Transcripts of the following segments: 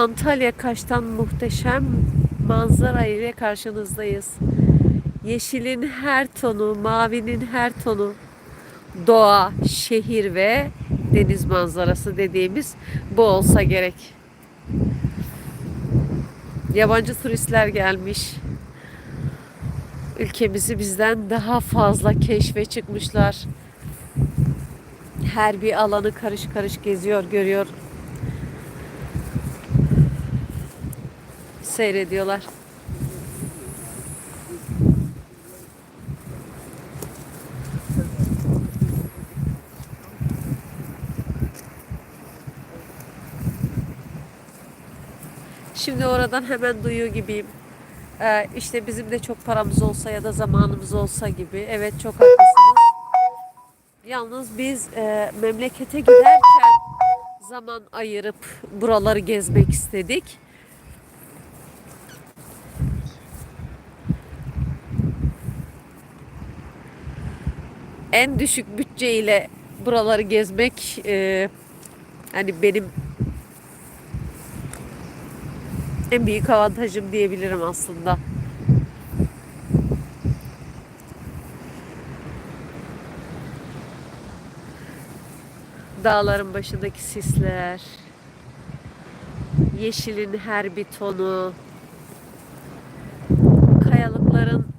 Antalya Kaş'tan muhteşem manzara ile karşınızdayız. Yeşilin her tonu, mavinin her tonu, doğa, şehir ve deniz manzarası dediğimiz bu olsa gerek. Yabancı turistler gelmiş. Ülkemizi bizden daha fazla keşfe çıkmışlar. Her bir alanı karış karış geziyor, görüyor. Seyrediyorlar. Şimdi oradan hemen duyuyor gibiyim. Ee, işte bizim de çok paramız olsa ya da zamanımız olsa gibi. Evet çok haklısınız. Yalnız biz e, memlekete giderken zaman ayırıp buraları gezmek istedik. En düşük bütçeyle buraları gezmek e, hani benim en büyük avantajım diyebilirim aslında. Dağların başındaki sisler, yeşilin her bir tonu, kayalıkların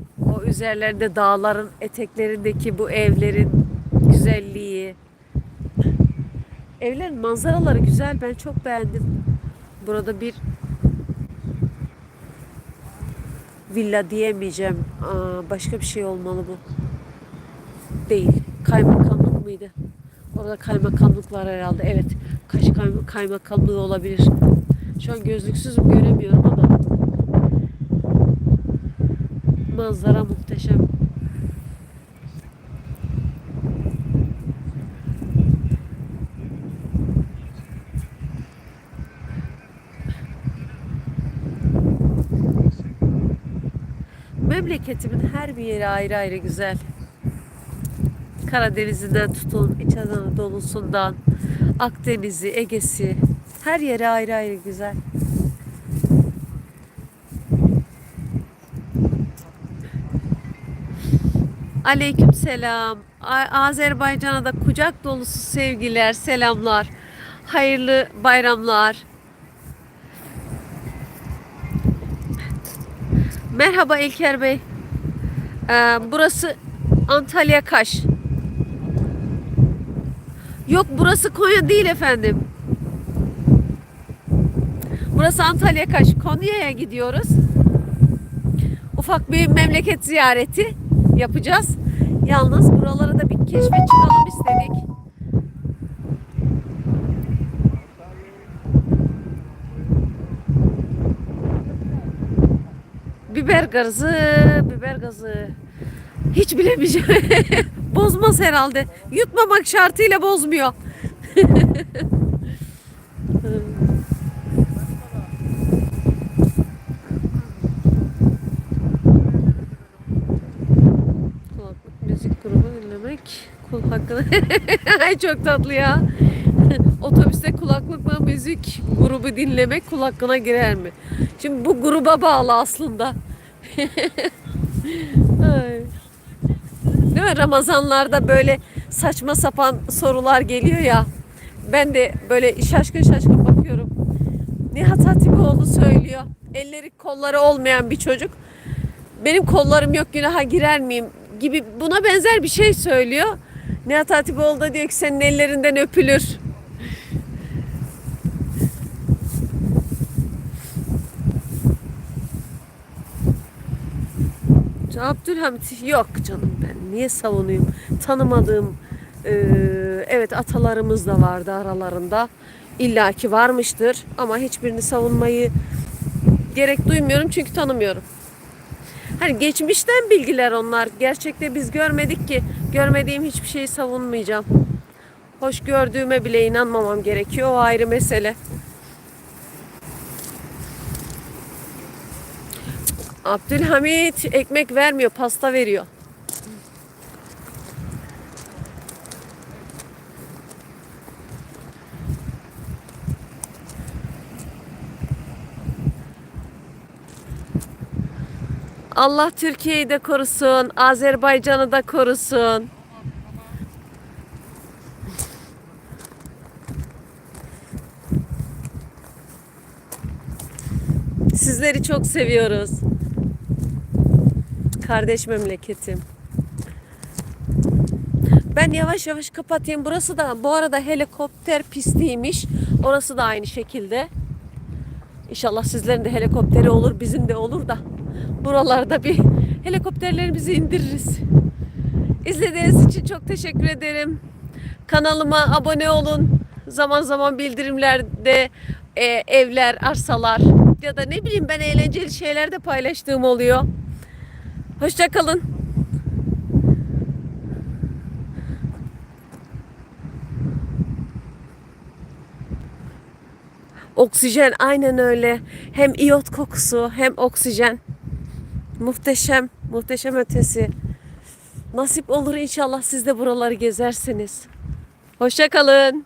üzerlerinde dağların eteklerindeki bu evlerin güzelliği. Evlerin manzaraları güzel. Ben çok beğendim. Burada bir villa diyemeyeceğim. Aa, başka bir şey olmalı bu. Değil. Kaymakamlık mıydı? Orada kaymakamlık var herhalde. Evet. Kaş kayma- kaymakamlığı olabilir. Şu an gözlüksüzüm göremiyorum ama manzara muhteşem. Memleketimin her bir yeri ayrı ayrı güzel. Karadeniz'inden tutun, İç Anadolu'sundan, Akdeniz'i, Ege'si her yeri ayrı ayrı güzel. Aleyküm selam. Azerbaycan'a da kucak dolusu sevgiler, selamlar. Hayırlı bayramlar. Merhaba İlker Bey. Ee, burası Antalya Kaş. Yok burası Konya değil efendim. Burası Antalya Kaş. Konya'ya gidiyoruz. Ufak bir memleket ziyareti yapacağız. Yalnız buraları da bir keşfe çıkalım istedik. Biber gazı, biber gazı. Hiç bilemeyeceğim. Bozmaz herhalde. Yutmamak şartıyla bozmuyor. Kulaklık müzik grubu dinlemek kul hakkında. Ay çok tatlı ya. Otobüste kulaklıkla müzik grubu dinlemek kul hakkına girer mi? Şimdi bu gruba bağlı aslında. Değil mi? Ramazanlarda böyle saçma sapan sorular geliyor ya. Ben de böyle şaşkın şaşkın bakıyorum. Nihat Hatipoğlu söylüyor. Elleri kolları olmayan bir çocuk. Benim kollarım yok günaha girer miyim gibi buna benzer bir şey söylüyor. Nihat Hatipoğlu da diyor ki senin ellerinden öpülür. Abdülhamit yok canım ben niye savunayım tanımadığım e, evet atalarımız da vardı aralarında illaki varmıştır ama hiçbirini savunmayı gerek duymuyorum çünkü tanımıyorum. Hani geçmişten bilgiler onlar. Gerçekte biz görmedik ki. Görmediğim hiçbir şeyi savunmayacağım. Hoş gördüğüme bile inanmamam gerekiyor. O ayrı mesele. Abdülhamit ekmek vermiyor, pasta veriyor. Allah Türkiye'yi de korusun, Azerbaycan'ı da korusun. Sizleri çok seviyoruz. Kardeş memleketim. Ben yavaş yavaş kapatayım. Burası da bu arada helikopter pistiymiş. Orası da aynı şekilde. İnşallah sizlerin de helikopteri olur, bizim de olur da buralarda bir helikopterlerimizi indiririz. İzlediğiniz için çok teşekkür ederim. Kanalıma abone olun. Zaman zaman bildirimlerde e, evler, arsalar ya da ne bileyim ben eğlenceli şeyler de paylaştığım oluyor. Hoşçakalın. Oksijen aynen öyle. Hem iyot kokusu hem oksijen. Muhteşem, muhteşem ötesi. Nasip olur inşallah siz de buraları gezersiniz. Hoşça kalın.